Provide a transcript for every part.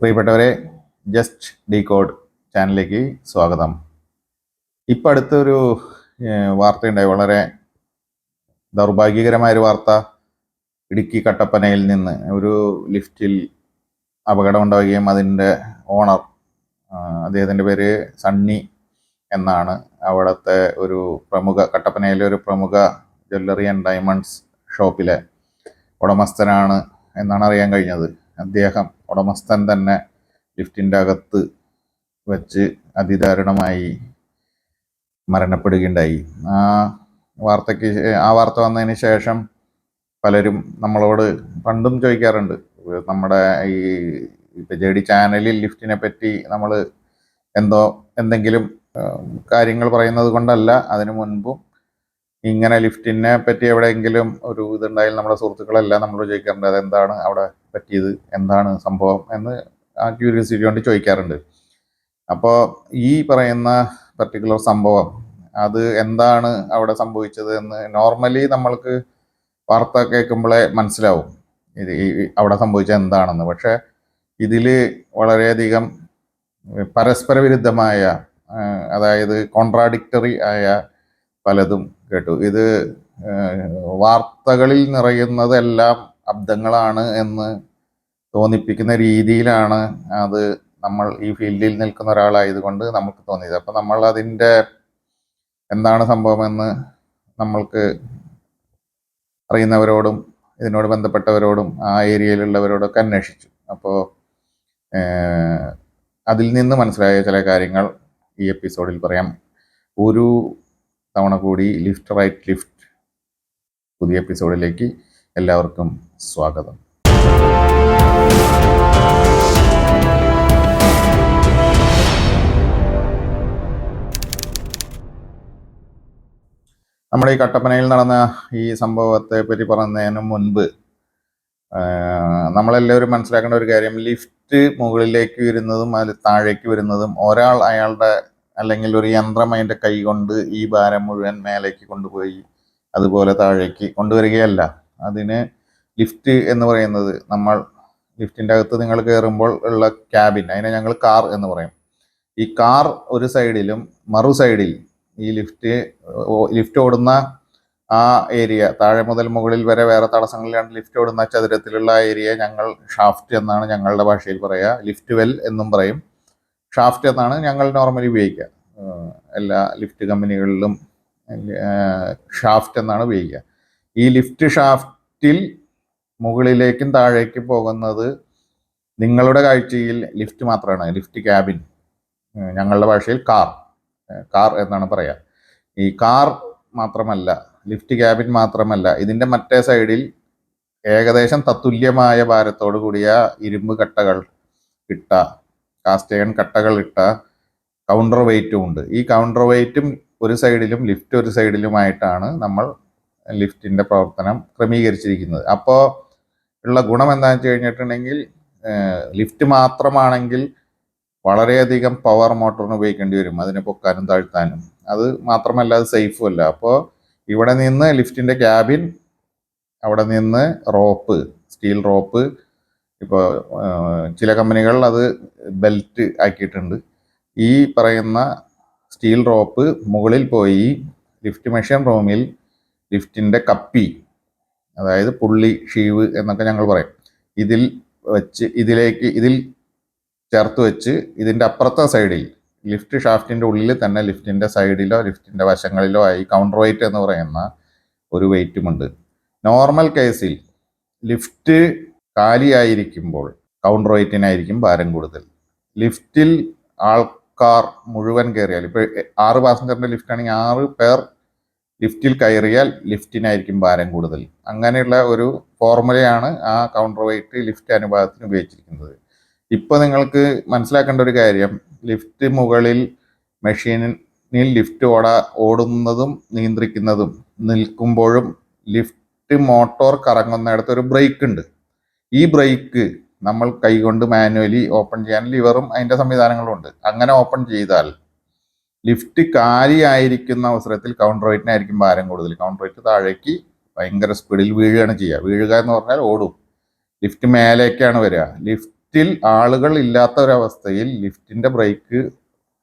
പ്രിയപ്പെട്ടവരെ just D code ചാനലിലേക്ക് സ്വാഗതം. ഇപ്പം അടുത്തൊരു വാർത്തയുണ്ടായി. വളരെ ദൗർഭാഗ്യകരമായൊരു വാർത്ത. ഇടുക്കി കട്ടപ്പനയിൽ നിന്ന് ഒരു ലിഫ്റ്റിൽ അപകടമുണ്ടാവുകയും അതിന്റെ ഓണർ അദ്ദേഹത്തിന്റെ പേര് സണ്ണി എന്നാണ്. അവിടുത്തെ ഒരു പ്രമുഖ കട്ടപ്പനയിലെ ഒരു പ്രമുഖ ജ്വല്ലറി ആൻഡ് ഡയമണ്ട്സ് ഷോപ്പിലെ ഉടമസ്ഥനാണ് എന്നാണ് അറിയാൻ കഴിഞ്ഞത്. അദ്ദേഹം ഉടമസ്ഥൻ തന്നെ ലിഫ്റ്റിന്റെ അകത്ത് വെച്ച് അതിദാരുണമായി മരണപ്പെടുകയുണ്ടായി. ആ വാർത്തയ്ക്ക് ആ വാർത്ത വന്നതിന് ശേഷം പലരും നമ്മളോട് പണ്ടും ചോദിക്കാറുണ്ട്. നമ്മുടെ ഈ ഇപ്പം ജെ ഡി ചാനലിൽ ലിഫ്റ്റിനെ പറ്റി നമ്മൾ എന്തോ എന്തെങ്കിലും കാര്യങ്ങൾ പറയുന്നത് കൊണ്ടല്ല അതിനു മുൻപും ഇങ്ങനെ ലിഫ്റ്റിനെ പറ്റി എവിടെയെങ്കിലും ഒരു ഇതുണ്ടായാൽ നമ്മുടെ സുഹൃത്തുക്കളെല്ലാം നമ്മളോട് ചോദിക്കാറുണ്ട് അതെന്താണ് അവിടെ പറ്റിയത് എന്താണ് സംഭവം എന്ന് ആ ക്യൂരിയോസിറ്റി കൊണ്ട് ചോദിക്കാറുണ്ട്. അപ്പോൾ ഈ പറയുന്ന പർട്ടിക്കുലർ സംഭവം അത് എന്താണ് അവിടെ സംഭവിച്ചത് എന്ന് നോർമലി നമ്മൾക്ക് വാർത്ത കേൾക്കുമ്പോഴേ മനസ്സിലാവും. ഇത് ഈ അവിടെ സംഭവിച്ച എന്താണെന്ന്. പക്ഷെ ഇതിൽ വളരെയധികം പരസ്പര വിരുദ്ധമായ അതായത് കോൺട്രാഡിക്ടറി ആയ പലതും കേട്ടു. ഇത് വാർത്തകളിൽ നിറയുന്നതെല്ലാം അബ്ദങ്ങളാണ് എന്ന് തോന്നിപ്പിക്കുന്ന രീതിയിലാണ് അത് നമ്മൾ ഈ ഫീൽഡിൽ നിൽക്കുന്ന ഒരാളായതുകൊണ്ട് നമുക്ക് തോന്നിയത്. അപ്പം നമ്മൾ അതിന്റെ എന്താണ് സംഭവമെന്ന് നമ്മൾക്ക് അറിയുന്നവരോടും ഇതിനോട് ബന്ധപ്പെട്ടവരോടും ആ ഏരിയയിലുള്ളവരോടൊക്കെ അന്വേഷിച്ചു. അപ്പോൾ അതിൽ നിന്ന് മനസ്സിലായ ചില കാര്യങ്ങൾ ഈ എപ്പിസോഡിൽ പറയാം. ഒരു തവണ കൂടി ലിഫ്റ്റ് റൈറ്റ് ലിഫ്റ്റ് പുതിയ എപ്പിസോഡിലേക്ക് എല്ലാവർക്കും സ്വാഗതം. നമ്മുടെ ഈ കട്ടപ്പനയിൽ നടന്ന ഈ സംഭവത്തെ പറ്റി പറയുന്നതിന് മുൻപ് നമ്മളെല്ലാവരും മനസ്സിലാക്കേണ്ട ഒരു കാര്യം ലിഫ്റ്റ് മുകളിലേക്ക് വരുന്നതും അതിൽ താഴേക്ക് വരുന്നതും ഒരാൾ അയാളുടെ അല്ലെങ്കിൽ ഒരു യന്ത്രം അതിന്റെ കൈ കൊണ്ട് ഈ ഭാരം മുഴുവൻ മേലേക്ക് കൊണ്ടുപോയി അതുപോലെ താഴേക്ക് കൊണ്ടുവരികയല്ല. അതിന് ലിഫ്റ്റ് എന്ന് പറയുന്നത്. നമ്മൾ ലിഫ്റ്റിന്റെ അകത്ത് നിങ്ങൾ കയറുമ്പോൾ ഉള്ള ക്യാബിൻ അതിനെ ഞങ്ങൾ കാർ എന്ന് പറയും. ഈ കാർ ഒരു സൈഡിലും മറു സൈഡിൽ ഈ ലിഫ്റ്റ് ലിഫ്റ്റ് ഓടുന്ന ആ ഏരിയ താഴെ മുതൽ മുകളിൽ വരെ വേറെ തടസ്സങ്ങളിലാണ് ലിഫ്റ്റ് ഓടുന്ന ചതുരത്തിലുള്ള ഏരിയ ഞങ്ങൾ ഷാഫ്റ്റ് എന്നാണ് ഞങ്ങളുടെ ഭാഷയിൽ പറയുക ലിഫ്റ്റ് വെൽ എന്നും പറയും. ഷാഫ്റ്റ് എന്നാണ് ഞങ്ങൾ നോർമലി ഉപയോഗിക്കുക. എല്ലാ ലിഫ്റ്റ് കമ്പനികളിലും ഷാഫ്റ്റ് എന്നാണ് ഉപയോഗിക്കുക. ഈ ലിഫ്റ്റ് ഷാഫ്റ്റിൽ മുകളിലേക്കും താഴേക്കും പോകുന്നത് നിങ്ങളുടെ കാഴ്ചയിൽ ലിഫ്റ്റ് മാത്രമാണ് ലിഫ്റ്റ് ക്യാബിൻ. ഞങ്ങളുടെ ഭാഷയിൽ കാർ. കാർ എന്നാണ് പറയുക ഈ കാർ മാത്രമല്ല ലിഫ്റ്റ് ക്യാബിൻ മാത്രമല്ല ഇതിന്റെ മറ്റേ സൈഡിൽ ഏകദേശം തത്തുല്യമായ ഭാരത്തോടു കൂടിയ ഇരുമ്പ് കട്ടകൾ ഇട്ട കാസ്റ്റേൺ കട്ടകൾ ഇട്ട കൗണ്ടർ വെയിറ്റും ഉണ്ട്. ഈ കൗണ്ടർ വെയിറ്റും ഒരു സൈഡിലും ലിഫ്റ്റ് ഒരു സൈഡിലുമായിട്ടാണ് നമ്മൾ ലിഫ്റ്റിന്റെ പ്രവർത്തനം ക്രമീകരിച്ചിരിക്കുന്നത്. അപ്പോൾ ഉള്ള ഗുണം എന്താണെന്ന് വെച്ച് കഴിഞ്ഞിട്ടുണ്ടെങ്കിൽ ലിഫ്റ്റ് മാത്രമാണെങ്കിൽ വളരെയധികം പവർ മോട്ടറിന് ഉപയോഗിക്കേണ്ടി വരും. അതിനെ പൊക്കാനും താഴ്ത്താനും. അത് മാത്രമല്ല അത് സേഫും അല്ല. അപ്പോൾ ഇവിടെ നിന്ന് ലിഫ്റ്റിന്റെ ക്യാബിൻ അവിടെ നിന്ന് റോപ്പ് സ്റ്റീൽ റോപ്പ് ഇപ്പോൾ ചില കമ്പനികൾ അത് ബെൽറ്റ് ആക്കിയിട്ടുണ്ട്. ഈ പറയുന്ന സ്റ്റീൽ റോപ്പ് മുകളിൽ പോയി ലിഫ്റ്റ് മെഷീൻ റൂമിൽ ലിഫ്റ്റിന്റെ കപ്പി അതായത് പുള്ളി ഷീവ് എന്നൊക്കെ ഞങ്ങൾ പറയും. ഇതിൽ വെച്ച് ഇതിലേക്ക് ഇതിൽ ചേർത്ത് വെച്ച് ഇതിന്റെ അപ്പുറത്തെ സൈഡിൽ ലിഫ്റ്റ് ഷാഫ്റ്റിന്റെ ഉള്ളിൽ തന്നെ ലിഫ്റ്റിന്റെ സൈഡിലോ ലിഫ്റ്റിന്റെ വശങ്ങളിലോ ആയി കൗണ്ടർ വെയിറ്റ് എന്ന് പറയുന്ന ഒരു വെയിറ്റുമുണ്ട് നോർമൽ കേസിൽ ലിഫ്റ്റ് കാലിയായിരിക്കുമ്പോൾ കൗണ്ടർ വെയിറ്റിനായിരിക്കും ഭാരം കൂടുതൽ. ലിഫ്റ്റിൽ ആൾക്കാർ മുഴുവൻ കയറിയാൽ ഇപ്പോൾ ആറ് പാസഞ്ചറിന്റെ ലിഫ്റ്റ് ആണെങ്കിൽ ആറ് പേർ ലിഫ്റ്റിൽ കയറിയാൽ ലിഫ്റ്റിനായിരിക്കും ഭാരം കൂടുതൽ. അങ്ങനെയുള്ള ഒരു ഫോർമുലയാണ് ആ കൗണ്ടർ വെയിറ്റ് ലിഫ്റ്റ് അനുപാതത്തിന് ഉപയോഗിച്ചിരിക്കുന്നത്. ഇപ്പോൾ നിങ്ങൾക്ക് മനസ്സിലാക്കേണ്ട ഒരു കാര്യം ലിഫ്റ്റ് മുകളിൽ മെഷീനിൽ ലിഫ്റ്റ് ഓടാ ഓടുന്നതും നിയന്ത്രിക്കുന്നതും നിൽക്കുമ്പോഴും ലിഫ്റ്റ് മോട്ടോർ കറങ്ങുന്നിടത്ത് ഒരു ബ്രേക്ക് ഉണ്ട്. ഈ ബ്രേക്ക് നമ്മൾ കൈകൊണ്ട് മാനുവലി ഓപ്പൺ ചെയ്യാൻ ലിവറും അതിന്റെ സംവിധാനങ്ങളും ഉണ്ട്. അങ്ങനെ ഓപ്പൺ ചെയ്താൽ ലിഫ്റ്റ് കാലിയായിരിക്കുന്ന അവസരത്തിൽ കൗണ്ടർ വെയിറ്റിനായിരിക്കും ഭാരം കൂടുതൽ. കൗണ്ടർ വെയിറ്റ് താഴേക്ക് ഭയങ്കര സ്പീഡിൽ വീഴുകയാണ് ചെയ്യുക. വീഴുക എന്ന് പറഞ്ഞാൽ ഓടും. ലിഫ്റ്റ് മേലേക്കാണ് വരിക. ലിഫ്റ്റിൽ ആളുകൾ ഇല്ലാത്ത ഒരവസ്ഥയിൽ ലിഫ്റ്റിന്റെ ബ്രേക്ക്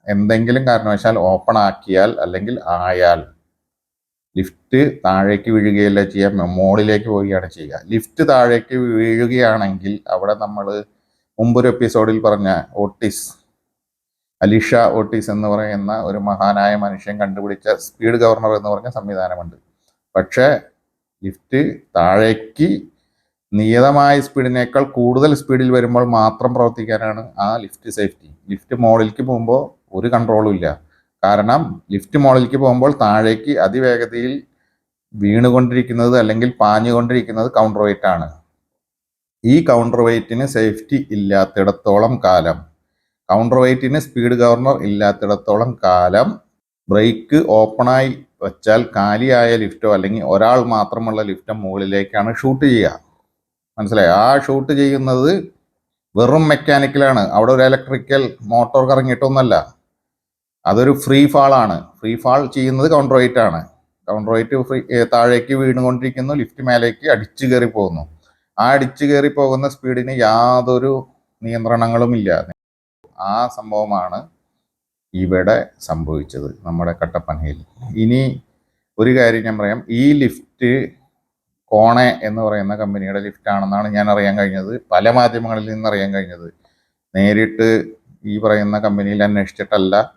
എന്തെങ്കിലും കാരണവശാൽ ഓപ്പൺ ആക്കിയാൽ അല്ലെങ്കിൽ ആയാൽ ലിഫ്റ്റ് താഴേക്ക് വീഴുകയല്ല ചെയ്യുക മോളിലേക്ക് പോവുകയാണ് ചെയ്യുക. ലിഫ്റ്റ് താഴേക്ക് വീഴുകയാണെങ്കിൽ അവിടെ നമ്മൾ മുമ്പൊരു എപ്പിസോഡിൽ പറഞ്ഞ ഓട്ടിസ് അലിഷ ഓട്ടീസ് എന്ന് പറയുന്ന ഒരു മഹാനായ മനുഷ്യൻ കണ്ടുപിടിച്ച സ്പീഡ് ഗവർണർ എന്ന് പറഞ്ഞ സംവിധാനമുണ്ട്. പക്ഷേ ലിഫ്റ്റ് താഴേക്ക് നിയതമായ സ്പീഡിനേക്കാൾ കൂടുതൽ സ്പീഡിൽ വരുമ്പോൾ മാത്രം പ്രവർത്തിക്കാനാണ് ആ ലിഫ്റ്റ് സേഫ്റ്റി. ലിഫ്റ്റ് മോളിലേക്ക് പോകുമ്പോൾ ഒരു കൺട്രോളും ഇല്ല. കാരണം ലിഫ്റ്റ് മോളിലേക്ക് പോകുമ്പോൾ താഴേക്ക് അതിവേഗതയിൽ വീണുകൊണ്ടിരിക്കുന്നത് അല്ലെങ്കിൽ പാഞ്ഞുകൊണ്ടിരിക്കുന്നത് കൗണ്ടർ വെയിറ്റ് ആണ്. ഈ കൗണ്ടർ വെയിറ്റിന് സേഫ്റ്റി ഇല്ലാത്തിടത്തോളം കാലം കൗണ്ടർ വെയ്റ്റിന് സ്പീഡ് ഗവർണർ ഇല്ലാത്തിടത്തോളം കാലം ബ്രേക്ക് ഓപ്പണായി വെച്ചാൽ കാലിയായ ലിഫ്റ്റോ അല്ലെങ്കിൽ ഒരാൾ മാത്രമുള്ള ലിഫ്റ്റോ മുകളിലേക്കാണ് ഷൂട്ട് ചെയ്യുക. മനസ്സിലായി? ആ ഷൂട്ട് ചെയ്യുന്നത് വെറും മെക്കാനിക്കലാണ് അവിടെ ഒരു ഇലക്ട്രിക്കൽ മോട്ടോർ കറങ്ങിയിട്ടൊന്നല്ല. അതൊരു ഫ്രീ ഫാൾ ആണ്. ഫ്രീ ഫാൾ ചെയ്യുന്നത് കൗണ്ടർ വെയിറ്റ് ആണ്. കൗണ്ടർ വെയിറ്റ് ഫ്രീ താഴേക്ക് വീണുകൊണ്ടിരിക്കുന്നു ലിഫ്റ്റ് മേലേക്ക് അടിച്ചു കയറി പോകുന്നു ആ അടിച്ചു കയറി പോകുന്ന സ്പീഡിന് യാതൊരു നിയന്ത്രണങ്ങളും ഇല്ല. ആ സംഭവമാണ് ഇവിടെ സംഭവിച്ചത് നമ്മുടെ കട്ടപ്പനയിൽ. ഇനി ഒരു കാര്യം ഞാൻ പറയാം. ഈ ലിഫ്റ്റ് കോണെ എന്ന് പറയുന്ന കമ്പനിയുടെ ലിഫ്റ്റ് ആണെന്നാണ് ഞാൻ അറിയാൻ കഴിഞ്ഞത്. പല മാധ്യമങ്ങളിൽ നിന്ന് അറിയാൻ കഴിഞ്ഞത്. നേരിട്ട് ഈ പറയുന്ന കമ്പനിയിൽ അന്വേഷിച്ചിട്ടല്ല.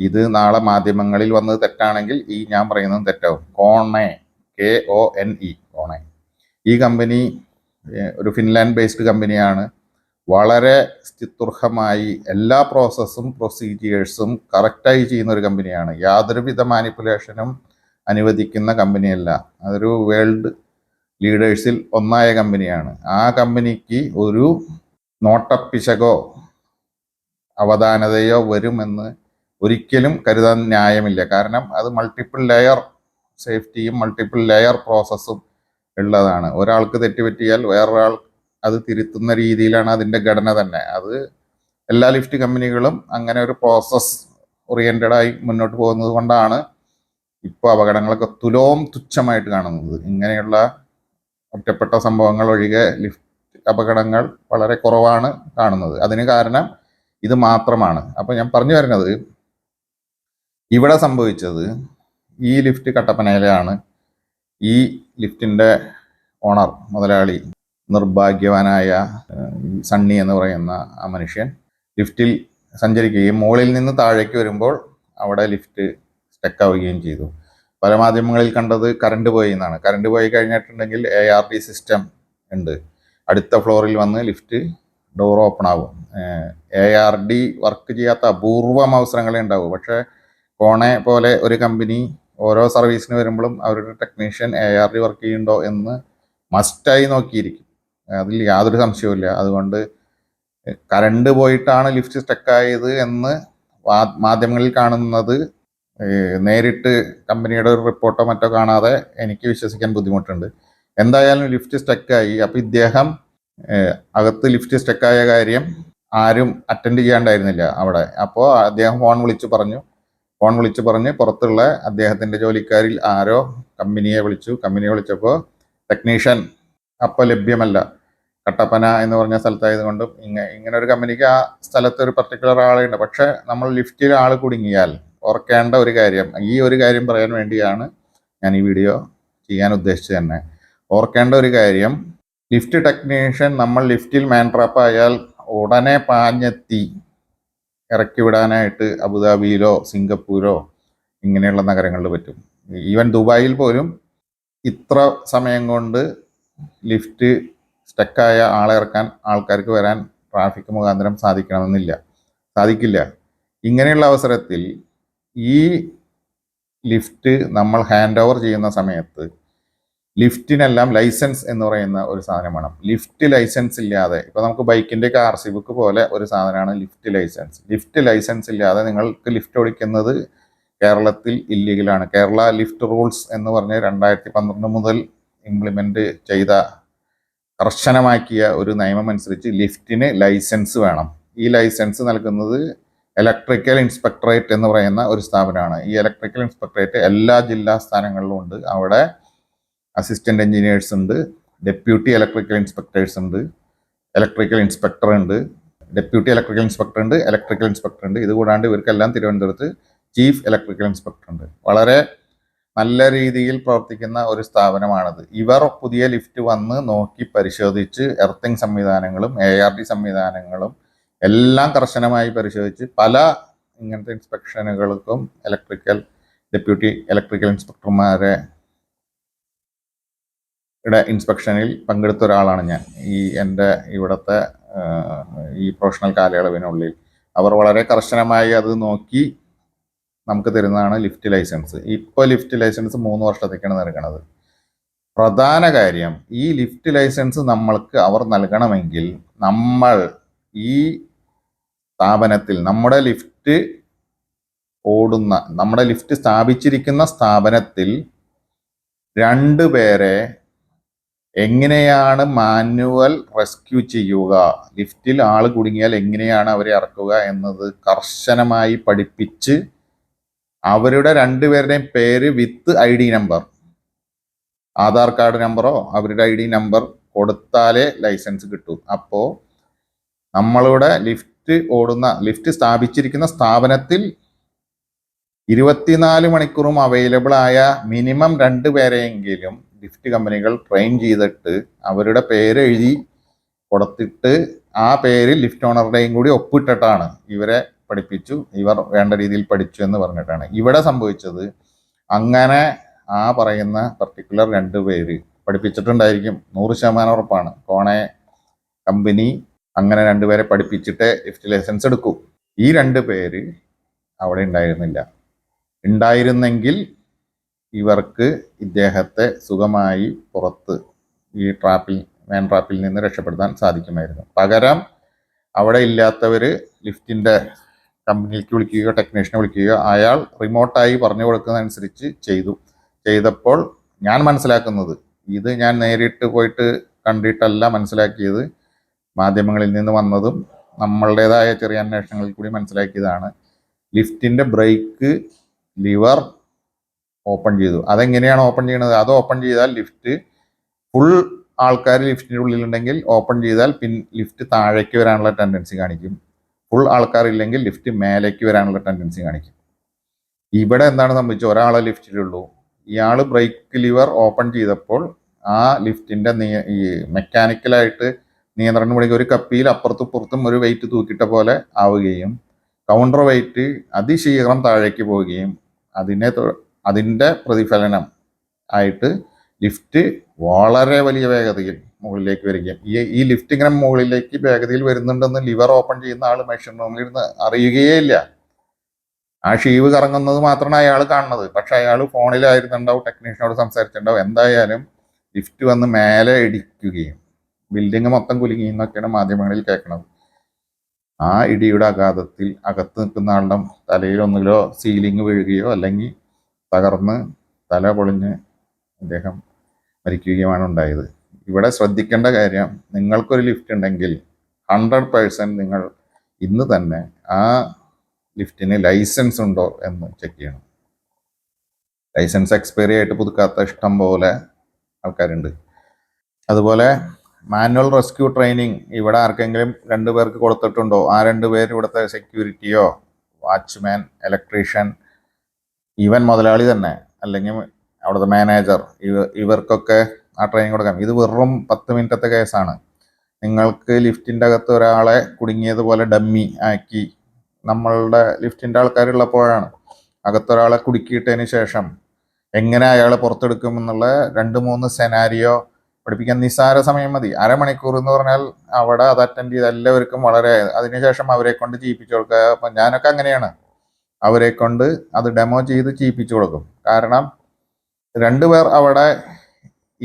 ഇത് നാളെ മാധ്യമങ്ങളിൽ വന്നത് തെറ്റാണെങ്കിൽ ഈ ഞാൻ പറയുന്നത് തെറ്റാവും. Kone K O N E Kone. ഈ കമ്പനി ഒരു ഫിൻലാൻഡ് ബേസ്ഡ് കമ്പനിയാണ്. വളരെ സ്തുർഹമായി എല്ലാ പ്രോസസ്സും പ്രൊസീജിയേഴ്സും കറക്റ്റായി ചെയ്യുന്ന ഒരു കമ്പനിയാണ് യാതൊരുവിധ മാനിപ്പുലേഷനും അനുവദിക്കുന്ന കമ്പനിയല്ല അതൊരു വേൾഡ് ലീഡേഴ്സിൽ ഒന്നായ കമ്പനിയാണ് ആ കമ്പനിക്ക് ഒരു നോട്ടപ്പിശകോ അവധാനതയോ വരുമെന്ന് ഒരിക്കലും കരുതാൻ ന്യായമില്ല. കാരണം അത് മൾട്ടിപ്പിൾ ലെയർ സേഫ്റ്റിയും മൾട്ടിപ്പിൾ ലെയർ പ്രോസസ്സും ഉള്ളതാണ്. ഒരാൾക്ക് തെറ്റുപറ്റിയാൽ വേറൊരാൾ അത് തിരുത്തുന്ന രീതിയിലാണ് അതിന്റെ ഘടന തന്നെ. അത് എല്ലാ ലിഫ്റ്റ് കമ്പനികളും അങ്ങനെ ഒരു പ്രോസസ് ഓറിയന്റഡ് ആയി മുന്നോട്ട് പോകുന്നത് കൊണ്ടാണ് ഇപ്പോൾ അപകടങ്ങളൊക്കെ തുലോം തുച്ഛമായിട്ട് കാണുന്നത്. ഇങ്ങനെയുള്ള ഒറ്റപ്പെട്ട സംഭവങ്ങൾ ഒഴികെ ലിഫ്റ്റ് അപകടങ്ങൾ വളരെ കുറവാണ് കാണുന്നത്. അതിന് കാരണം ഇത് മാത്രമാണ്. അപ്പോൾ ഞാൻ പറഞ്ഞു വരുന്നത് ഇവിടെ സംഭവിച്ചത് ഈ ലിഫ്റ്റ് കട്ടപ്പനയിലാണ്. ഈ ലിഫ്റ്റിന്റെ ഓണർ മുതലാളി നിർഭാഗ്യവാനായ സണ്ണി എന്ന് പറയുന്ന ആ മനുഷ്യൻ ലിഫ്റ്റിൽ സഞ്ചരിക്കുകയും മുകളിൽ നിന്ന് താഴേക്ക് വരുമ്പോൾ അവിടെ ലിഫ്റ്റ് സ്റ്റക്കാവുകയും ചെയ്തു. പല മാധ്യമങ്ങളിൽ കണ്ടത് കറണ്ട് പോയി എന്നാണ്. കറണ്ട് പോയി കഴിഞ്ഞിട്ടുണ്ടെങ്കിൽ എ ആർ ഡി സിസ്റ്റം ഉണ്ട്. അടുത്ത ഫ്ലോറിൽ വന്ന് ലിഫ്റ്റ് ഡോർ ഓപ്പൺ ആവും. എ ആർ ഡി വർക്ക് ചെയ്യാത്ത അപൂർവം അവസരങ്ങളെ ഉണ്ടാവും. പക്ഷേ കോണെ പോലെ ഒരു കമ്പനി ഓരോ സർവീസിന് വരുമ്പോഴും അവരുടെ technician A R D work ചെയ്യുന്നുണ്ടോ എന്ന് മസ്റ്റായി നോക്കിയിരിക്കും. അതിൽ യാതൊരു സംശയവുമില്ല. അതുകൊണ്ട് കറണ്ട് പോയിട്ടാണ് ലിഫ്റ്റ് സ്റ്റക്കായത് എന്ന് മാധ്യമങ്ങളിൽ കാണുന്നത് നേരിട്ട് കമ്പനിയുടെ ഒരു റിപ്പോർട്ടോ മറ്റോ കാണാതെ എനിക്ക് വിശ്വസിക്കാൻ ബുദ്ധിമുട്ടുണ്ട്. എന്തായാലും ലിഫ്റ്റ് സ്റ്റക്കായി. അപ്പോൾ ഇദ്ദേഹം അകത്ത് ലിഫ്റ്റ് സ്റ്റക്കായ കാര്യം ആരും അറ്റൻഡ് ചെയ്യാണ്ടായിരുന്നില്ല അവിടെ. അപ്പോൾ അദ്ദേഹം ഫോൺ വിളിച്ചു പറഞ്ഞു. ഫോൺ വിളിച്ചു പറഞ്ഞ് പുറത്തുള്ള അദ്ദേഹത്തിന്റെ ജോലിക്കാരിൽ ആരോ കമ്പനിയെ വിളിച്ചു. കമ്പനിയെ വിളിച്ചപ്പോൾ ടെക്നീഷ്യൻ അപ്പോൾ ലഭ്യമല്ല. കട്ടപ്പന എന്ന് പറഞ്ഞ സ്ഥലത്തായതുകൊണ്ടും ഇങ്ങ ഇങ്ങനെ ഒരു കമ്പനിക്ക് ആ സ്ഥലത്ത് ഒരു പർട്ടിക്കുലർ ആളുണ്ട്. പക്ഷേ നമ്മൾ ലിഫ്റ്റിൽ ആൾ കുടുങ്ങിയാൽ ഓർക്കേണ്ട ഒരു കാര്യം ഈ ഒരു കാര്യം പറയാൻ വേണ്ടിയാണ് ഞാൻ ഈ വീഡിയോ ചെയ്യാൻ ഉദ്ദേശിച്ചത് തന്നെ. ഓർക്കേണ്ട ഒരു കാര്യം ലിഫ്റ്റ് ടെക്നീഷ്യൻ നമ്മൾ ലിഫ്റ്റിൽ മാൻ ട്രാപ്പ് ആയാൽ ഉടനെ പാഞ്ഞെത്തി ഇറക്കി വിടാനായിട്ട് അബുദാബിയിലോ സിംഗപ്പൂരോ ഇങ്ങനെയുള്ള നഗരങ്ങളിൽ പറ്റും. ഈവൻ ദുബായിൽ പോലും ഇത്ര സമയം കൊണ്ട് ലിഫ്റ്റ് സ്റ്റക്കായ ആളെ ഇറക്കാൻ ആൾക്കാർക്ക് വരാൻ ട്രാഫിക് മുഖാന്തരം സാധിക്കണമെന്നില്ല. സാധിക്കില്ല. ഇങ്ങനെയുള്ള അവസരത്തിൽ ഈ ലിഫ്റ്റ് നമ്മൾ ഹാൻഡ് ഓവർ ചെയ്യുന്ന സമയത്ത് ലിഫ്റ്റിനെല്ലാം ലൈസൻസ് എന്ന് പറയുന്ന ഒരു സാധനം വേണം. ലിഫ്റ്റ് ലൈസൻസ് ഇല്ലാതെ ഇപ്പോൾ നമുക്ക് ബൈക്കിന്റെ കാർ സി ബുക്ക് പോലെ ഒരു സാധനമാണ് ലിഫ്റ്റ് ലൈസൻസ് ലിഫ്റ്റ് ലൈസൻസ് ഇല്ലാതെ നിങ്ങൾക്ക് ലിഫ്റ്റ് ഓടിക്കുന്നത് കേരളത്തിൽ ഇല്ലീഗലാണ് കേരള ലിഫ്റ്റ് റൂൾസ് എന്ന് പറഞ്ഞ് രണ്ടായിരത്തി പന്ത്രണ്ട് മുതൽ ഇംപ്ലിമെന്റ് ചെയ്ത കർശനമാക്കിയ ഒരു നിയമം അനുസരിച്ച് ലിഫ്റ്റിന് ലൈസൻസ് വേണം. ഈ ലൈസൻസ് നൽകുന്നത് ഇലക്ട്രിക്കൽ ഇൻസ്പെക്ടറേറ്റ് എന്ന് പറയുന്ന ഒരു സ്ഥാപനമാണ്. ഈ ഇലക്ട്രിക്കൽ ഇൻസ്പെക്ടറേറ്റ് എല്ലാ ജില്ലാ സ്ഥാനങ്ങളിലും ഉണ്ട്. അവിടെ അസിസ്റ്റന്റ് എഞ്ചിനീയേഴ്സ് ഉണ്ട് ഡെപ്യൂട്ടി ഇലക്ട്രിക്കൽ ഇൻസ്പെക്ടേഴ്സ് ഉണ്ട് ഇലക്ട്രിക്കൽ ഇൻസ്പെക്ടർ ഉണ്ട് ഡെപ്യൂട്ടി ഇലക്ട്രിക്കൽ ഇൻസ്പെക്ടർ ഉണ്ട് ഇലക്ട്രിക്കൽ ഇൻസ്പെക്ടർ ഉണ്ട്. ഇതുകൂടാണ്ട് ഇവർക്കെല്ലാം തിരുവനന്തപുരത്ത് ചീഫ് ഇലക്ട്രിക്കൽ ഇൻസ്പെക്ടർ ഉണ്ട്. വളരെ നല്ല രീതിയിൽ പ്രവർത്തിക്കുന്ന ഒരു സ്ഥാപനമാണത്. ഇവർ പുതിയ ലിഫ്റ്റ് വന്ന് നോക്കി പരിശോധിച്ച് എർത്തിങ് സംവിധാനങ്ങളും എ ആർ ഡി സംവിധാനങ്ങളും എല്ലാം കർശനമായി പരിശോധിച്ച് പല ഇങ്ങനത്തെ ഇൻസ്പെക്ഷനുകൾക്കും ഇലക്ട്രിക്കൽ ഡെപ്യൂട്ടി ഇലക്ട്രിക്കൽ ഇൻസ്പെക്ടർമാരെ യുടെ ഇൻസ്പെക്ഷനിൽ പങ്കെടുത്ത ഒരാളാണ് ഞാൻ. ഈ എന്റെ ഇവിടുത്തെ ഈ പ്രൊഫഷണൽ കാലയളവിനുള്ളിൽ. അവർ വളരെ കർശനമായി അത് നോക്കി നമുക്ക് തരുന്നതാണ് ലിഫ്റ്റ് ലൈസൻസ്. ഇപ്പോൾ ലിഫ്റ്റ് ലൈസൻസ് മൂന്ന് വർഷത്തേക്കാണ് നൽകണത്. പ്രധാന കാര്യം ഈ ലിഫ്റ്റ് ലൈസൻസ് നമ്മൾക്ക് അവർ നൽകണമെങ്കിൽ നമ്മൾ ഈ സ്ഥാപനത്തിൽ നമ്മുടെ ലിഫ്റ്റ് ഓടുന്ന നമ്മുടെ ലിഫ്റ്റ് സ്ഥാപിച്ചിരിക്കുന്ന സ്ഥാപനത്തിൽ രണ്ട് പേരെ എങ്ങനെയാണ് മാനുവൽ റെസ്ക്യൂ ചെയ്യുക ലിഫ്റ്റിൽ ആൾ കുടുങ്ങിയാൽ എങ്ങനെയാണ് അവരെ ഇറക്കുക എന്നത് കർശനമായി പഠിപ്പിച്ച് അവരുടെ രണ്ടുപേരുടെയും പേര് with I D number. Aadhaar card നമ്പറോ അവരുടെ ഐ ഡി നമ്പർ കൊടുത്താലേ ലൈസൻസ് കിട്ടൂ. അപ്പോൾ നമ്മളുടെ ലിഫ്റ്റ് ഓടുന്ന ലിഫ്റ്റ് സ്ഥാപിച്ചിരിക്കുന്ന സ്ഥാപനത്തിൽ ഇരുപത്തിനാല് മണിക്കൂറും അവൈലബിൾ ആയ മിനിമം രണ്ട് പേരെയെങ്കിലും ലിഫ്റ്റ് കമ്പനികൾ ട്രെയിൻ ചെയ്തിട്ട് അവരുടെ പേര് എഴുതി കൊടുത്തിട്ട് ആ പേര് ലിഫ്റ്റ് ഓണറുടെയും കൂടി ഒപ്പിട്ടിട്ടാണ് ഇവരെ പഠിപ്പിച്ചു. ഇവർ വേണ്ട രീതിയിൽ പഠിച്ചു എന്ന് പറഞ്ഞിട്ടാണ്. ഇവിടെ സംഭവിച്ചത് അങ്ങനെ ആ പറയുന്ന പർട്ടിക്കുലർ രണ്ട് പേര് പഠിപ്പിച്ചിട്ടുണ്ടായിരിക്കും. നൂറ് ശതമാനം ഉറപ്പാണ്. കോണെ കമ്പനി അങ്ങനെ രണ്ടുപേരെ പഠിപ്പിച്ചിട്ട് ലിഫ്റ്റ് ലൈസൻസ് എടുക്കൂ. ഈ രണ്ട് പേര് അവിടെ ഉണ്ടായിരുന്നില്ല. ഉണ്ടായിരുന്നെങ്കിൽ ഇവർക്ക് ഇദ്ദേഹത്തെ സുഖമായി പുറത്ത് ഈ ട്രാപ്പിൽ മാൻ ട്രാപ്പിൽ നിന്ന് രക്ഷപ്പെടുത്താൻ സാധിക്കുമായിരുന്നു. പകരം അവിടെ ഇല്ലാത്തവർ ലിഫ്റ്റിന്റെ കമ്പനിയിലേക്ക് വിളിക്കുകയോ ടെക്നീഷ്യനെ വിളിക്കുകയോ അയാൾ റിമോട്ടായി പറഞ്ഞു കൊടുക്കുന്നതനുസരിച്ച് ചെയ്തു. ചെയ്തപ്പോൾ ഞാൻ മനസ്സിലാക്കുന്നത് ഇത് ഞാൻ നേരിട്ട് പോയിട്ട് കണ്ടിട്ടല്ല മനസ്സിലാക്കിയത്. മാധ്യമങ്ങളിൽ നിന്ന് വന്നതും നമ്മളുടേതായ ചെറിയ അന്വേഷണങ്ങളിൽ കൂടി മനസ്സിലാക്കിയതാണ്. ലിഫ്റ്റിന്റെ ബ്രേക്ക് ലിവർ ഓപ്പൺ ചെയ്തു. അതെങ്ങനെയാണ് ഓപ്പൺ ചെയ്യുന്നത്? അത് ഓപ്പൺ ചെയ്താൽ ലിഫ്റ്റ് ഫുൾ ആൾക്കാർ ലിഫ്റ്റിന്റെ ഉള്ളിലുണ്ടെങ്കിൽ ഓപ്പൺ ചെയ്താൽ പിൻ ലിഫ്റ്റ് താഴേക്ക് വരാനുള്ള ടെൻഡൻസി കാണിക്കും. ഫുൾ ആൾക്കാർ ഇല്ലെങ്കിൽ ലിഫ്റ്റ് മേലേക്ക് വരാനുള്ള ടെൻഡൻസി കാണിക്കും. ഇവിടെ എന്താണ് സംഭവിച്ചത്? ഒരാളെ ലിഫ്റ്റിലുള്ളൂ ഇയാൾ ബ്രേക്ക് ലിവർ ഓപ്പൺ ചെയ്തപ്പോൾ ആ ലിഫ്റ്റിന്റെ ഈ മെക്കാനിക്കലായിട്ട് നിയന്ത്രണം വിളിക്കുക ഒരു കപ്പിയിൽ അപ്പുറത്തും പുറത്തും ഒരു വെയിറ്റ് തൂക്കിയിട്ട പോലെ ആവുകയും കൗണ്ടർ വെയിറ്റ് അതിശീഘ്രം താഴേക്ക് പോവുകയും അതിനെ അതിന്റെ പ്രതിഫലനം ആയിട്ട് ലിഫ്റ്റ് വളരെ വലിയ വേഗതയിൽ മുകളിലേക്ക് വരികയും. ഈ ഈ ലിഫ്റ്റ് ഇങ്ങനെ മുകളിലേക്ക് വേഗതയിൽ വരുന്നുണ്ടെന്ന് ലിവർ ഓപ്പൺ ചെയ്യുന്ന ആൾ മെഷീൻ റൂമിൽ ഇരുന്ന് അറിയുകയേ ഇല്ല ആ ഷീവ് കറങ്ങുന്നത് മാത്രമാണ് അയാൾ കാണുന്നത്. പക്ഷെ അയാൾ ഫോണിലായിരുന്നുണ്ടാവും ടെക്നീഷ്യനോട് സംസാരിച്ചിട്ടുണ്ടാവും. എന്തായാലും ലിഫ്റ്റ് വന്ന് മേലെ ഇടിക്കുകയും ബിൽഡിംഗ് മൊത്തം കുലുങ്ങി എന്നൊക്കെയാണ് മാധ്യമങ്ങളിൽ കേൾക്കുന്നത്. ആ ഇടിയുടെ അഘാതത്തിൽ അകത്ത് നിൽക്കുന്ന ആളുടെ തലയിൽ ഒന്നുകിലോ സീലിംഗ് വീഴുകയോ അല്ലെങ്കിൽ തകർന്ന് തല പൊളിഞ്ഞ് അദ്ദേഹം മരിക്കുകയുമാണ് ഉണ്ടായത്. ഇവിടെ ശ്രദ്ധിക്കേണ്ട കാര്യം നിങ്ങൾക്കൊരു ലിഫ്റ്റ് ഉണ്ടെങ്കിൽ ഹൺഡ്രഡ് പേഴ്സന്റ് നിങ്ങൾ ഇന്ന് തന്നെ ആ ലിഫ്റ്റിന് ലൈസൻസ് ഉണ്ടോ എന്ന് ചെക്ക് ചെയ്യണം. ലൈസൻസ് എക്സ്പയറി ആയിട്ട് പുതുക്കാത്ത ഇഷ്ടം പോലെ ആൾക്കാരുണ്ട്. അതുപോലെ മാനുവൽ റെസ്ക്യൂ ട്രെയിനിങ് ഇവിടെ ആർക്കെങ്കിലും രണ്ടു പേർക്ക് കൊടുത്തിട്ടുണ്ടോ? ആ രണ്ട് പേര് ഇവിടുത്തെ സെക്യൂരിറ്റിയോ വാച്ച്മാൻ ഇലക്ട്രീഷ്യൻ ഈവൻ മുതലാളി തന്നെ അല്ലെങ്കിൽ അവിടുത്തെ മാനേജർ ഇവർക്കൊക്കെ ആ ട്രെയിനിങ് കൊടുക്കാം ഇത് വെറും പത്ത് മിനിറ്റത്തെ കേസാണ്. നിങ്ങൾക്ക് ലിഫ്റ്റിന്റെ അകത്ത് ഒരാളെ കുടുങ്ങിയതുപോലെ ഡമ്മി ആക്കി നമ്മളുടെ ലിഫ്റ്റിന്റെ ആൾക്കാരുള്ളപ്പോഴാണ് അകത്തൊരാളെ കുടുക്കിയിട്ടതിന് ശേഷം എങ്ങനെ അയാളെ പുറത്തെടുക്കും എന്നുള്ള രണ്ട് മൂന്ന് സെനാരിയോ പഠിപ്പിക്കാൻ നിസ്സാര സമയം മതി. അരമണിക്കൂർ എന്ന് പറഞ്ഞാൽ അവിടെ അത് അറ്റൻഡ് ചെയ്ത് എല്ലാവർക്കും വളരെ അതിനുശേഷം അവരെ കൊണ്ട് ചെയ്യിപ്പിച്ചു കൊടുക്കുക. അപ്പം ഞാനൊക്കെ അങ്ങനെയാണ്. അവരെ കൊണ്ട് അത് ഡെമോ ചെയ്ത് ചെയ്യിപ്പിച്ചു കൊടുക്കും. കാരണം രണ്ടുപേർ അവിടെ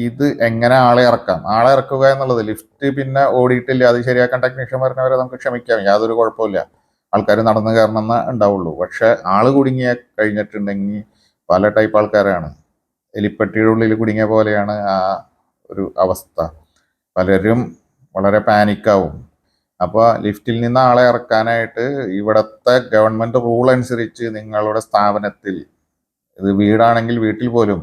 ഇത് എങ്ങനെ ആളെ ഇറക്കാം? ആളെ ഇറക്കുക എന്നുള്ളത് ലിഫ്റ്റ് പിന്നെ ഓടിയിട്ടില്ല അത് ശരിയാക്കാൻ ടെക്നീഷ്യൻ വരുന്നവരെ നമുക്ക് ക്ഷമിക്കാം. യാതൊരു കുഴപ്പമില്ല ആൾക്കാർ നടന്നു കയറണമെന്ന് ഉണ്ടാവുള്ളൂ. പക്ഷെ ആൾ കുടുങ്ങിയ കഴിഞ്ഞിട്ടുണ്ടെങ്കിൽ പല ടൈപ്പ് ആൾക്കാരാണ്. എലിപ്പെട്ടിയുടെ ഉള്ളിൽ കുടുങ്ങിയ പോലെയാണ് ആ ഒരു അവസ്ഥ. പലരും വളരെ പാനിക്കാവും. അപ്പോൾ ലിഫ്റ്റിൽ നിന്ന് ആളെ ഇറക്കാനായിട്ട് ഇവിടുത്തെ ഗവൺമെന്റ് റൂൾ അനുസരിച്ച് നിങ്ങളുടെ സ്ഥാപനത്തിൽ ഇത് വീടാണെങ്കിൽ വീട്ടിൽ പോലും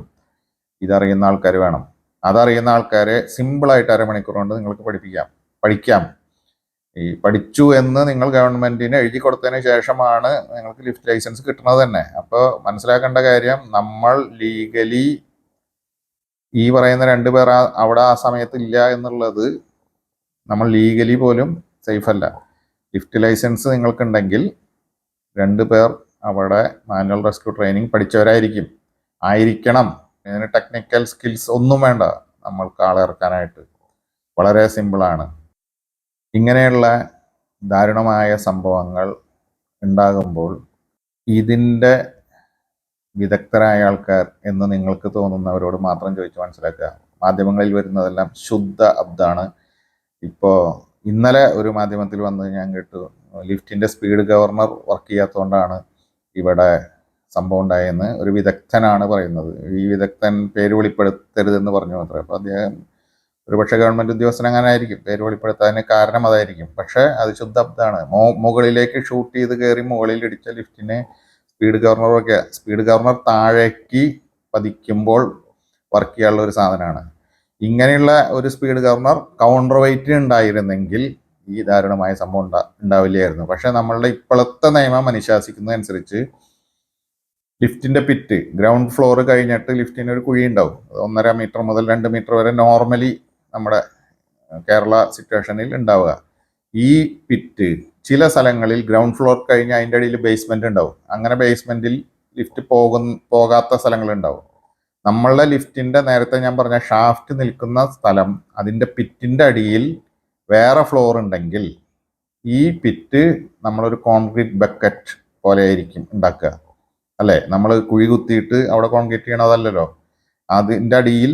ഇതറിയുന്ന ആൾക്കാർ വേണം. അതറിയുന്ന ആൾക്കാരെ സിമ്പിളായിട്ട് അരമണിക്കൂർ കൊണ്ട് നിങ്ങൾക്ക് പഠിപ്പിക്കാം. പഠിക്കാം. ഈ പഠിച്ചു എന്ന് നിങ്ങൾ ഗവൺമെന്റിന് എഴുതി കൊടുത്തതിന് ശേഷമാണ് നിങ്ങൾക്ക് ലിഫ്റ്റ് ലൈസൻസ് കിട്ടുന്നത് തന്നെ. അപ്പോൾ മനസ്സിലാക്കേണ്ട കാര്യം നമ്മൾ ലീഗലി ഈ പറയുന്ന രണ്ട് പേർ അവിടെ ആ സമയത്ത് ഇല്ല എന്നുള്ളത് നമ്മൾ ലീഗലി പോലും സേഫ് അല്ല. ലിഫ്റ്റ് ലൈസൻസ് നിങ്ങൾക്കുണ്ടെങ്കിൽ രണ്ട് പേർ അവിടെ മാനുവൽ റെസ്ക്യൂ ട്രെയിനിങ് പഠിച്ചവരായിരിക്കും. ആയിരിക്കണം. ഇതിന് ടെക്നിക്കൽ സ്കിൽസ് ഒന്നും വേണ്ട. നമ്മൾക്ക് ആളെ ഇറക്കാനായിട്ട്. വളരെ സിമ്പിളാണ് ഇങ്ങനെയുള്ള ദാരുണമായ സംഭവങ്ങൾ ഉണ്ടാകുമ്പോൾ ഇതിന്റെ വിദഗ്ധരായ ആൾക്കാർ എന്ന് നിങ്ങൾക്ക് തോന്നുന്നവരോട് മാത്രം ചോദിച്ച് മനസ്സിലാക്കുക. മാധ്യമങ്ങളിൽ വരുന്നതെല്ലാം ശുദ്ധ അബ്ദാണ്. ഇപ്പോൾ ഇന്നലെ ഒരു മാധ്യമത്തിൽ വന്ന് ഞാൻ കേട്ടു ലിഫ്റ്റിന്റെ സ്പീഡ് ഗവർണർ വർക്ക് ചെയ്യാത്തതുകൊണ്ടാണ് ഇവിടെ സംഭവം ഉണ്ടായെന്ന് ഒരു വിദഗ്ധനാണ് പറയുന്നത്. ഈ വിദഗ്ധൻ പേര് വെളിപ്പെടുത്തരുതെന്ന് പറഞ്ഞു മാത്രമേ. അപ്പോൾ അദ്ദേഹം ഒരുപക്ഷെ ഗവൺമെന്റ് ഉദ്യോഗസ്ഥൻ അങ്ങനെ ആയിരിക്കും പേര് വെളിപ്പെടുത്താൻ കാരണം അതായിരിക്കും. പക്ഷേ അത് ശുദ്ധബ്ദാണ് മോ മുകളിലേക്ക് ഷൂട്ട് ചെയ്ത് കയറി മുകളിൽ ഇടിച്ച ലിഫ്റ്റിനെ സ്പീഡ് ഗവർണറൊക്കെ സ്പീഡ് ഗവർണർ താഴേക്ക് പതിക്കുമ്പോൾ വർക്ക് ചെയ്യാനുള്ള ഒരു സാധനമാണ്. ഇങ്ങനെയുള്ള ഒരു സ്പീഡ് ഗവർണർ കൗണ്ടർ വെയിറ്റ് ഉണ്ടായിരുന്നെങ്കിൽ ഈ ദാരുണമായ സംഭവം ഉണ്ടാ ഉണ്ടാവില്ലായിരുന്നു. പക്ഷേ നമ്മളുടെ ഇപ്പോഴത്തെ നിയമം അനുശാസിക്കുന്നതനുസരിച്ച് ലിഫ്റ്റിന്റെ പിറ്റ് ഗ്രൗണ്ട് ഫ്ലോർ കഴിഞ്ഞിട്ട് ലിഫ്റ്റിന് ഒരു കുഴി ഉണ്ടാവും. ഒന്നര മീറ്റർ മുതൽ രണ്ട് മീറ്റർ വരെ നോർമലി നമ്മുടെ കേരള സിറ്റുവേഷനിൽ ഉണ്ടാവുക. ഈ പിറ്റ് ചില സ്ഥലങ്ങളിൽ ഗ്രൗണ്ട് ഫ്ലോർ കഴിഞ്ഞ് അതിന്റെ അടിയിൽ ബേസ്മെന്റ് ഉണ്ടാവും. അങ്ങനെ ബേസ്മെന്റിൽ ലിഫ്റ്റ് പോകുന്ന പോകാത്ത സ്ഥലങ്ങളുണ്ടാവും നമ്മളുടെ ലിഫ്റ്റിന്റെ നേരത്തെ ഞാൻ പറഞ്ഞ ഷാഫ്റ്റ് നിൽക്കുന്ന സ്ഥലം അതിന്റെ പിറ്റിന്റെ അടിയിൽ വേറെ ഫ്ലോർ ഉണ്ടെങ്കിൽ ഈ പിറ്റ് നമ്മളൊരു കോൺക്രീറ്റ് ബക്കറ്റ് പോലെ ആയിരിക്കും ഉണ്ടാക്കുക. അല്ലേ? നമ്മൾ കുഴി കുത്തിയിട്ട് അവിടെ കോൺക്രീറ്റ് ചെയ്യണതല്ലല്ലോ അതിന്റെ അടിയിൽ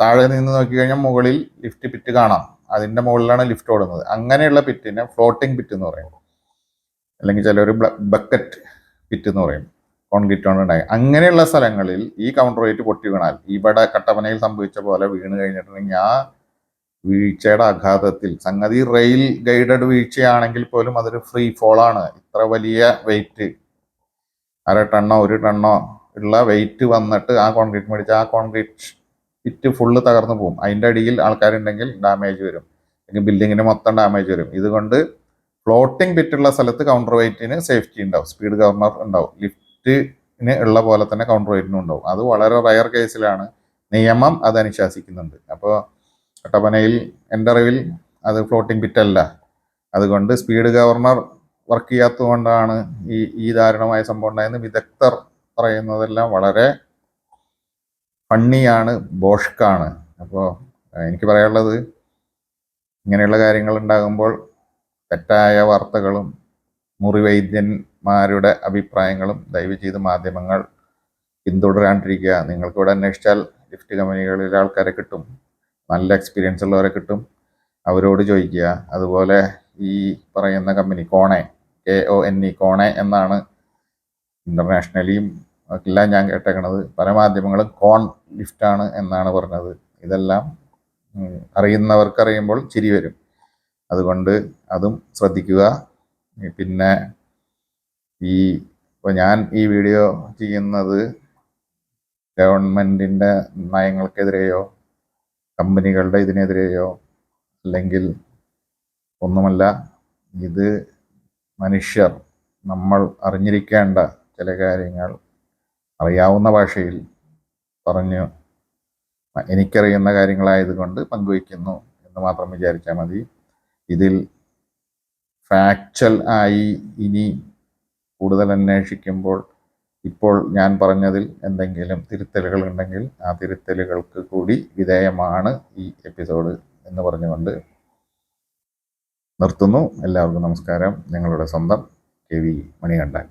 താഴെ നിന്ന് നോക്കി കഴിഞ്ഞാൽ മുകളിൽ ലിഫ്റ്റ് പിറ്റ് കാണാം. അതിന്റെ മുകളിലാണ് ലിഫ്റ്റ് ഓടുന്നത്. അങ്ങനെയുള്ള പിറ്റിനെ ഫ്ലോട്ടിംഗ് പിറ്റ് എന്ന് പറയും. അല്ലെങ്കിൽ ചിലർ ബക്കറ്റ് പിറ്റ് എന്ന് പറയും. കോൺക്രീറ്റ് കൊണ്ട് ഉണ്ടായി. അങ്ങനെയുള്ള സ്ഥലങ്ങളിൽ ഈ കൗണ്ടർ വെയിറ്റ് പൊട്ടി വീണാൽ ഇവിടെ കട്ടപ്പനയിൽ സംഭവിച്ച പോലെ വീണ് കഴിഞ്ഞിട്ടുണ്ടെങ്കിൽ ആ വീഴ്ചയുടെ ആഘാതത്തിൽ സംഗതി റെയിൽ ഗൈഡഡ് വീഴ്ചയാണെങ്കിൽ പോലും അതൊരു ഫ്രീ ഫോളാണ് ഇത്ര വലിയ വെയിറ്റ് അര ടണ്ണോ ഒരു ടണ്ണോ ഉള്ള വെയിറ്റ് വന്നിട്ട് ആ കോൺക്രീറ്റ് മേടിച്ച് ആ കോൺക്രീറ്റ് ഇറ്റ് ഫുള്ള് തകർന്നു പോകും അതിന്റെ അടിയിൽ ആൾക്കാരുണ്ടെങ്കിൽ ഡാമേജ് വരും. അല്ലെങ്കിൽ ബിൽഡിങ്ങിന് മൊത്തം ഡാമേജ് വരും. ഇതുകൊണ്ട് ഫ്ലോട്ടിംഗ് പിറ്റുള്ള സ്ഥലത്ത് കൗണ്ടർ വെയിറ്റിന് സേഫ്റ്റി ഉണ്ടാവും. സ്പീഡ് ഗവർണർ ഉണ്ടാവും. ലിഫ്റ്റിന് ഉള്ള പോലെ തന്നെ കൗണ്ടർ വെയിറ്റിനും ഉണ്ടാവും. അത് വളരെ റയർ കേസിലാണ് നിയമം അത് അനുശാസിക്കുന്നുണ്ട് അപ്പോൾ കട്ടപ്പനയിൽ എന്റെ അറിവിൽ അത് ഫ്ലോട്ടിംഗ് പിറ്റല്ല അതുകൊണ്ട് സ്പീഡ് ഗവർണർ വർക്ക് ചെയ്യാത്തതുകൊണ്ടാണ് ഈ ഈ ദാരുണമായ സംഭവം ഉണ്ടായെന്ന് വിദഗ്ധർ പറയുന്നതെല്ലാം വളരെ ഫണ്ണിയാണ് ബോഷ്കാണ് അപ്പോൾ എനിക്ക് പറയാനുള്ളത് ഇങ്ങനെയുള്ള കാര്യങ്ങൾ ഉണ്ടാകുമ്പോൾ തെറ്റായ വാർത്തകളും മുറിവൈദ്യന്മാരുടെ അഭിപ്രായങ്ങളും ദയവ് ചെയ്ത് മാധ്യമങ്ങൾ പിന്തുടരാണ്ടിരിക്കുക. നിങ്ങൾക്കിവിടെ അന്വേഷിച്ചാൽ ലിഫ്റ്റ് കമ്പനികളിലെ ആൾക്കാരെ കിട്ടും നല്ല എക്സ്പീരിയൻസ് ഉള്ളവരെ കിട്ടും. അവരോട് ചോദിക്കുക. അതുപോലെ ഈ പറയുന്ന company Kone K O N E Kone എന്നാണ് ഇന്റർനാഷണലിയും എല്ലാം ഞാൻ കേട്ടേക്കണത്. പല മാധ്യമങ്ങളും കോൺ ലിഫ്റ്റാണ് എന്നാണ് പറഞ്ഞത്. ഇതെല്ലാം അറിയുന്നവർക്ക് അറിയുമ്പോൾ ചിരി വരും. അതുകൊണ്ട് അതും ശ്രദ്ധിക്കുക. പിന്നെ ഈ ഇപ്പോൾ ഞാൻ ഈ വീഡിയോ ചെയ്യുന്നത് ഗവൺമെന്റിന്റെ നയങ്ങൾക്കെതിരെയോ കമ്പനികളുടെ ഇതിനെതിരെയോ അല്ലെങ്കിൽ ഒന്നുമല്ല ഇത് മനുഷ്യർ നമ്മൾ അറിഞ്ഞിരിക്കേണ്ട ചില കാര്യങ്ങൾ അറിയാവുന്ന ഭാഷയിൽ പറഞ്ഞു എനിക്കറിയുന്ന കാര്യങ്ങളായതുകൊണ്ട് പങ്കുവയ്ക്കുന്നു എന്ന് മാത്രം വിചാരിച്ചാൽ മതി. ഇതിൽ ഫാക്ച്വൽ ആയി ഇനി കൂടുതൽ അന്വേഷിക്കുമ്പോൾ ഇപ്പോൾ ഞാൻ പറഞ്ഞതിൽ എന്തെങ്കിലും തിരുത്തലുകൾ ഉണ്ടെങ്കിൽ ആ തിരുത്തലുകൾക്ക് കൂടി വിധേയമാണ് ഈ എപ്പിസോഡ് എന്ന് പറഞ്ഞുകൊണ്ട് നിർത്തുന്നു. എല്ലാവർക്കും നമസ്കാരം. ഞങ്ങളുടെ സ്വന്തം കെ വി മണികണ്ഠൻ.